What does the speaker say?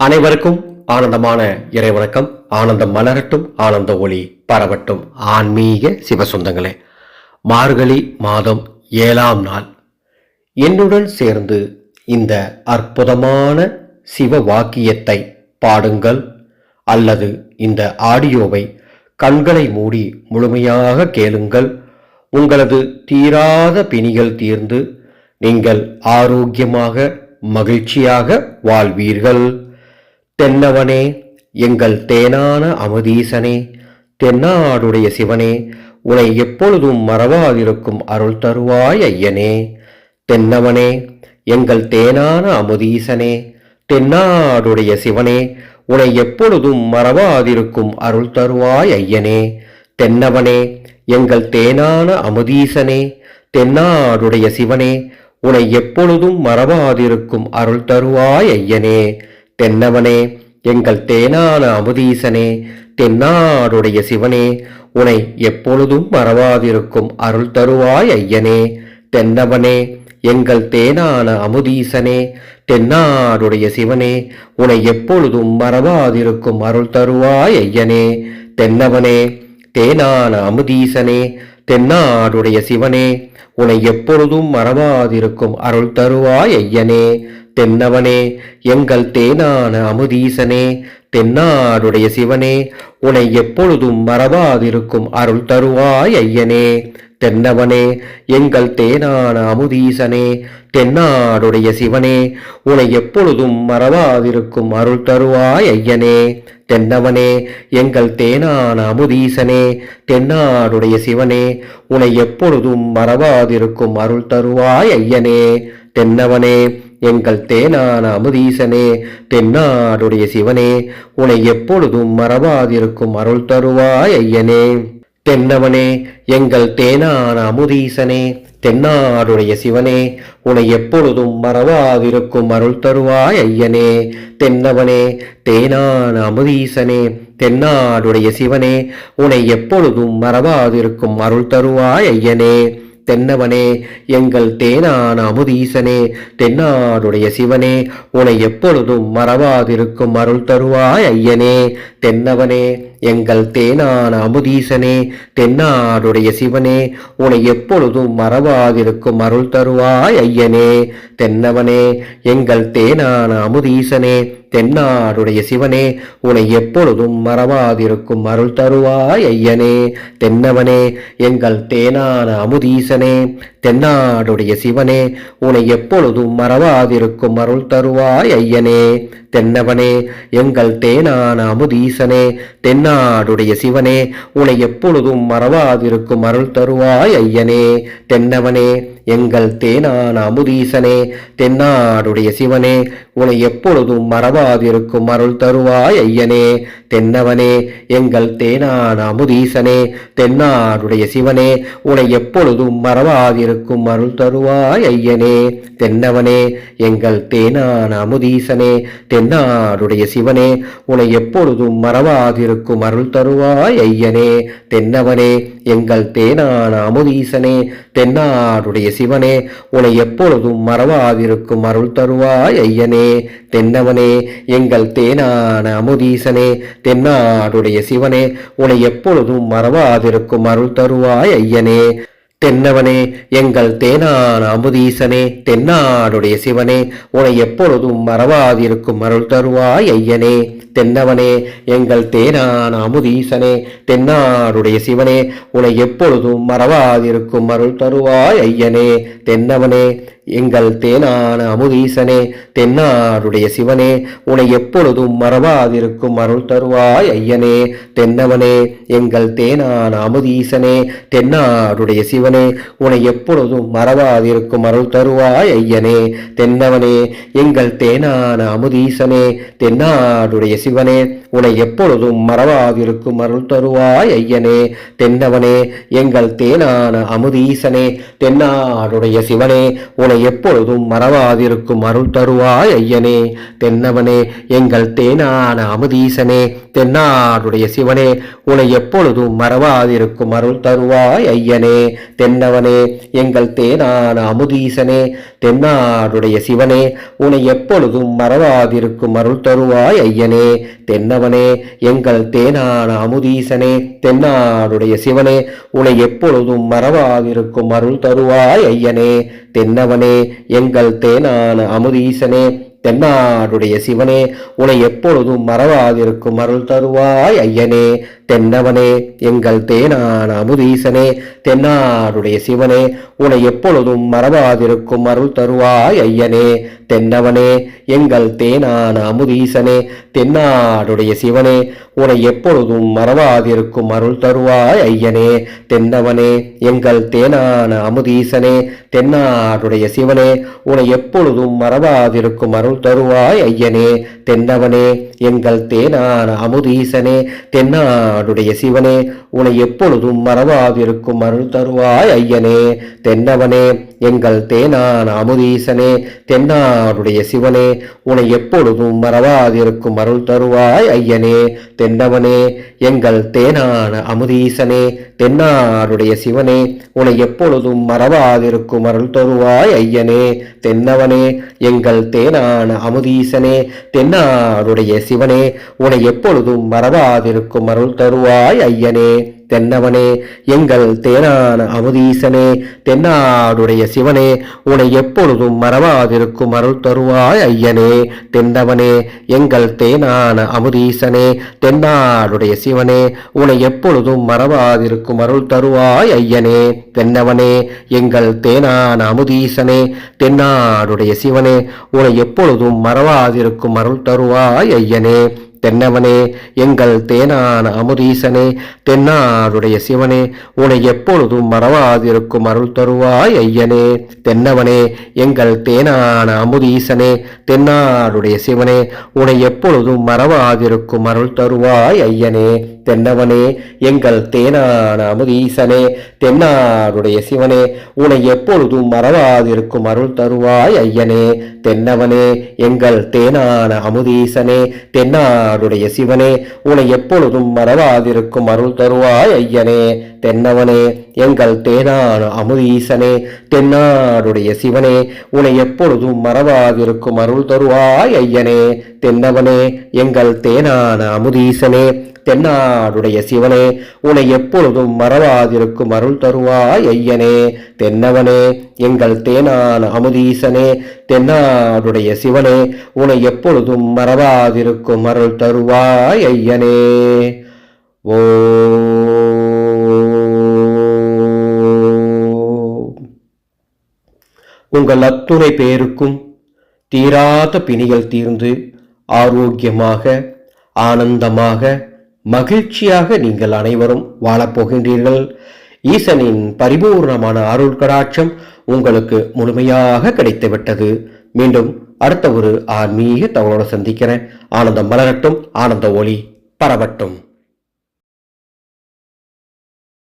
அனைவருக்கும் ஆனந்தமான இறைவணக்கம். ஆனந்தம் மலரட்டும் ஆனந்த ஒளி பரவட்டும். ஆன்மீக சிவசொந்தங்களே மார்கழி மாதம் ஏழாம் நாள். என்னுடன் சேர்ந்து இந்த அற்புதமான சிவ வாக்கியத்தை பாடுங்கள் அல்லது இந்த ஆடியோவை கண்களை மூடி முழுமையாக கேளுங்கள். உங்களது தீராத பிணிகள் தீர்ந்து நீங்கள் ஆரோக்கியமாக மகிழ்ச்சியாக வாழ்வீர்கள். தென்னவனே எங்கள் தேனான அமுதீசனே தென்னாடுடைய சிவனே உனை எப்பொழுதும் மறவாதிருக்கும் அருள் தருவாய் ஐயனே. தென்னவனே எங்கள் தேனான அமுதீசனே தென்னாடுடைய சிவனே உனை எப்பொழுதும் மறவாதிருக்கும் அருள் தருவாய் ஐயனே. தென்னவனே எங்கள் தேனான அமுதீசனே தென்னாடுடைய சிவனே உனை எப்பொழுதும் மறவாதிருக்கும் அருள் தருவாய் ஐயனே. தென்னவனே எங்கள் தேனான அமுதீசனே தென்னாடுடைய சிவனே உனை எப்பொழுதும் மறவாதிருக்கும் அருள் தருவாய் ஐயனே. தென்னவனே எங்கள் தேனான அமுதீசனே தென்னாடுடைய சிவனே உனை எப்பொழுதும் மறவாதிருக்கும் அருள் தருவாய் ஐயனே. தென்னவனே தேனான அமுதீசனே தென்னாடுடைய சிவனே உனை எப்பொழுதும் மறவாதிருக்கும் அருள் தருவாய் ஐயனே. தென்னவனே எங்கள் தேனான அமுதீசனே தென்னாடுடைய சிவனே உனை எப்பொழுதும் மறவாதிருக்கும் அருள் தருவாய் ஐயனே. தென்னவனே எங்கள் தேனான அமுதீசனே தென்னாடுடைய சிவனே உனை எப்பொழுதும் மறவாதிருக்கும் அருள் தருவாய் ஐயனே. தென்னவனே எங்கள் தேனான அமுதீசனே தென்னாடுடைய சிவனே உனை எப்பொழுதும் மறவாதிருக்கும் அருள் தருவாய் ஐயனே. தென்னவனே எங்கள் தேனான அமுதீசனே தென்னாடுடைய சிவனே உனை எப்பொழுதும் மறவாதிருக்கும் அருள் தருவாய் ஐயனே. தென்னவனே எங்கள் தேனான அமுதீசனே தென்னாடுடைய சிவனே உனை எப்பொழுதும் மறவாதிருக்கும் அருள் தருவாய் ஐயனே. தென்னவனே தேனான அமுதீசனே தென்னாடுடைய சிவனே உனை எப்பொழுதும் மறவாதிருக்கும் அருள் தருவாய் ஐயனே. தென்னவனே எங்கள் தேனான அமுதீசனே தென்னாடுடைய சிவனே உனை எப்பொழுதும் மறவாதிருக்கும் அருள் தருவாய் ஐயனே. தென்னவனே எங்கள் தேனான அமுதீசனே தென்னாடுடைய சிவனே உனை எப்பொழுதும் மறவாதிருக்கும் அருள் தருவாய் ஐயனே. தென்னவனே எங்கள் தேனான அமுதீசனே தென்னாடுடைய சிவனே உனை எப்பொழுதும் மறவாதிருக்கும் அருள் தருவாய் ஐயனே. தென்னவனே எங்கள் தேனான அமுதீசனே தென்னாடுடைய சிவனே உனை எப்பொழுதும் மறவாதிருக்கும் அருள் தருவாய் ஐயனே. தென்னவனே எங்கள் தேனான அமுதீசனே தென்னா தென்னாடுடைய சிவனே உன்னை எப்பொழுதும் மறவாதிருக்கும் அருள் தருவாய் ஐயனே தென்னவனே. எங்கள் தேனான அமுதீசனே தென்னாடுடைய சிவனே உனை எப்பொழுதும் மறவாதிருக்கும் அருள் தருவாய் ஐயனே. தென்னவனே எங்கள் தேனான அமுதீசனே தென்னாடுடைய சிவனே உனை எப்பொழுதும் மறவாதிருக்கும் அருள் தருவாய் ஐயனே. தென்னவனே எங்கள் தேனான அமுதீசனே தென்னாடுடைய சிவனே உனை எப்பொழுதும் மறவாதிருக்கும் அருள் தருவாய் ஐயனே. தென்னவனே எங்கள் தேனான அமுதீசனே தென்னாடுடைய சிவனே உனை எப்பொழுதும் மறவாதிருக்கும் அருள் தருவாய் ஐயனே. தென்னவனே எங்கள் தேனான அமுதீசனே தென்னாடுடைய சிவனே உனை எப்பொழுதும் மறவாதிருக்கும் அருள் தருவாய் ஐயனே. தென்னவனே எங்கள் தேனான அமுதீசனே தென்னாடுடைய சிவனே உனை எப்பொழுதும் மறவாதிருக்கும் அருள் தருவாய் ஐயனே. தென்னவனே எங்கள் தேனான அமுதீசனே தென்னாடுடைய சிவனே உனை எப்பொழுதும் மறவாதிருக்கும் அருள் தருவாய் ஐயனே. தென்னவனே எங்கள் தேனான அமுதீசனே தென்னாடுடைய சிவனே உனை எப்பொழுதும் மறவாதிருக்கும் அருள் தருவாய் ஐயனே. தென்னவனே எங்கள் தேனான அமுதீசனே தென்னாடுடைய சிவனே உனை எப்பொழுதும் மறவாதிருக்கும் அருள் தருவாய் ஐயனே. தென்னவனே எங்கள் தேனான அமுதீசனே தென்னாடுடைய சிவனே உனை எப்பொழுதும் மறவாதிருக்கும் அருள் தருவாய் ஐயனே. தென்னவனே எங்கள் தேனான அமுதீசனே தென்னாடுடைய சிவனே உனை எப்பொழுதும் மறவாதிருக்கும் அருள் தருவாய் ஐயனே. தென்னவனே எங்கள் தேனான அமுதீசனே தென்னாடுடைய சிவனே உனை எப்பொழுதும் மறவாதிருக்கும் அருள் தருவாய் ஐயனே. தென்னவனே எங்கள் தேனான அமுதீசனே தென்னாடுடைய சிவனே உனை எப்பொழுதும் மறவாதிருக்கும் அருள் தருவாய் ஐயனே. தென்னவனே எங்கள் தேனான அமுதீசனே தென்னாடுடைய சிவனே உனை எப்பொழுதும் மறவாதிருக்கும் அருள் தருவாய் ஐயனே. தென்னவனே எங்கள் தேனான அமுதீசனே தென்னாடுடைய சிவனே உனை எப்பொழுதும் மறவாதிருக்கும் அருள் தருவாய் ஐயனே. தென்னவனே எங்கள் தேனான அமுதீசனே தென்னாடுடைய சிவனே உனை எப்பொழுதும் மறவாதிருக்கும் அருள் தருவாய் ஐயனே. தென்னவனே எங்கள் தேனான அமுதீசனே தென்னாடுடைய சிவனே உனை எப்பொழுதும் மறவாதிருக்கும் அருள் தருவாய் ஐயனே. தென்னவனே எங்கள் தேனான அமுதீசனே தென்னாடுடைய சிவனே உனை எப்பொழுதும் மறவாதிருக்கும் அருள் தருவாய் ஐயனே தென்னவனே எங்கள் தேனான அமுதீசனே தென்னாடுடைய சிவனே உனை எப்பொழுதும் மறவாதிருக்கும் அருள் தருவாய் ஐயனே. தென்னவனே எங்கள் தேனான அமுதீசனே தென்னாடுடைய சிவனே உனை எப்பொழுதும் மறவாதிருக்கும் அருள் தருவாய் ஐயனே. தென்னவனே எங்கள் தேனான அமுதீசனே தென்னாடுடைய சிவனே உனை எப்பொழுதும் மறவாதிருக்கும் அருள் தருவாய் ஐயனே. தென்னவனே எங்கள் தேனான அமுதீசனே தென்னாடுடைய சிவனே உன்னை எப்பொழுதும் மறவாதிருக்கும் அருள் தருவாய் ஐயனே. தென்னவனே எங்கள் தேனான அமுதீசனே தென்னாடுடைய சிவனே உனை எப்பொழுதும் மறவாதிருக்கும் அருள் தருவாய் ஐயனே. தென்னவனே எங்கள் தேனான அமுதீசனே தென்னாடுடைய சிவனே உனை எப்பொழுதும் மறவாதிருக்கும் அருள் தருவாய் ஐயனே. தென்னவனே எங்கள் தேனான அமுதீசனே தென்னாடுடைய சிவனே உனை எப்பொழுதும் மறவாதிருக்கும் அருள் தருவாய் ஐயனே. தென்னவனே எங்கள் தேனான அமுதீசனே தென்னாருடைய சிவனே உனை எப்பொழுதும் மறவாதிருக்கும் அருள் தருவாய் ஐயனே. தென்னவனே எங்கள் தேனான அமுதீசனே தென்னாடுடைய சிவனே உனை எப்பொழுதும் மறவாதிருக்கும் அருள் தருவாய் ஐயனே. தென்னவனே எங்கள் தேனான அமுதீசனே தென்னாடுடைய சிவனே உனை எப்பொழுதும் மறவாதிருக்கும் அருள் தருவாய் ஐயனே. தென்னவனே எங்கள் தேனான அமுதீசனே தென்னாடுடைய சிவனே உனை எப்பொழுதும் மறவாதிருக்கும் அருள் தருவாய் ஐயனே. தென்னவனே எங்கள் தேனான அமுதீசனே தென்னாடுடைய சிவனே உனை எப்பொழுதும் மறவாதிருக்கும் அருள் தருவாய் ஐயனே. தென்னவனே எங்கள் தேனான அமுதீசனே தென்னாடுடைய சிவனே உன்னை எப்பொழுதும் மறவாதிருக்கும் அருள் தருவாய் ஐயனே. தென்னவனே எங்கள் தேனான அமுதீசனே தென்னாடுடைய சிவனே உனை எப்பொழுதும் மறவாதிருக்கும் அருள் தருவாய் ஐயனே. ஓ உங்கள் அத்துணை பேருக்கும் தீராத பிணிகள் தீர்ந்து ஆரோக்கியமாக ஆனந்தமாக மகிழ்ச்சியாக நீங்கள் அனைவரும் வாழப்போகின்றீர்கள் ஈசனின் பரிபூர்ணமான அருள் கடாட்சம் உங்களுக்கு முழுமையாக கிடைத்துவிட்டது. மீண்டும் அடுத்த ஒரு ஆன்மீக தகவலோடு சந்திக்கிறேன். ஆனந்தம் மலரட்டும் ஆனந்த ஒளி பரவட்டும்.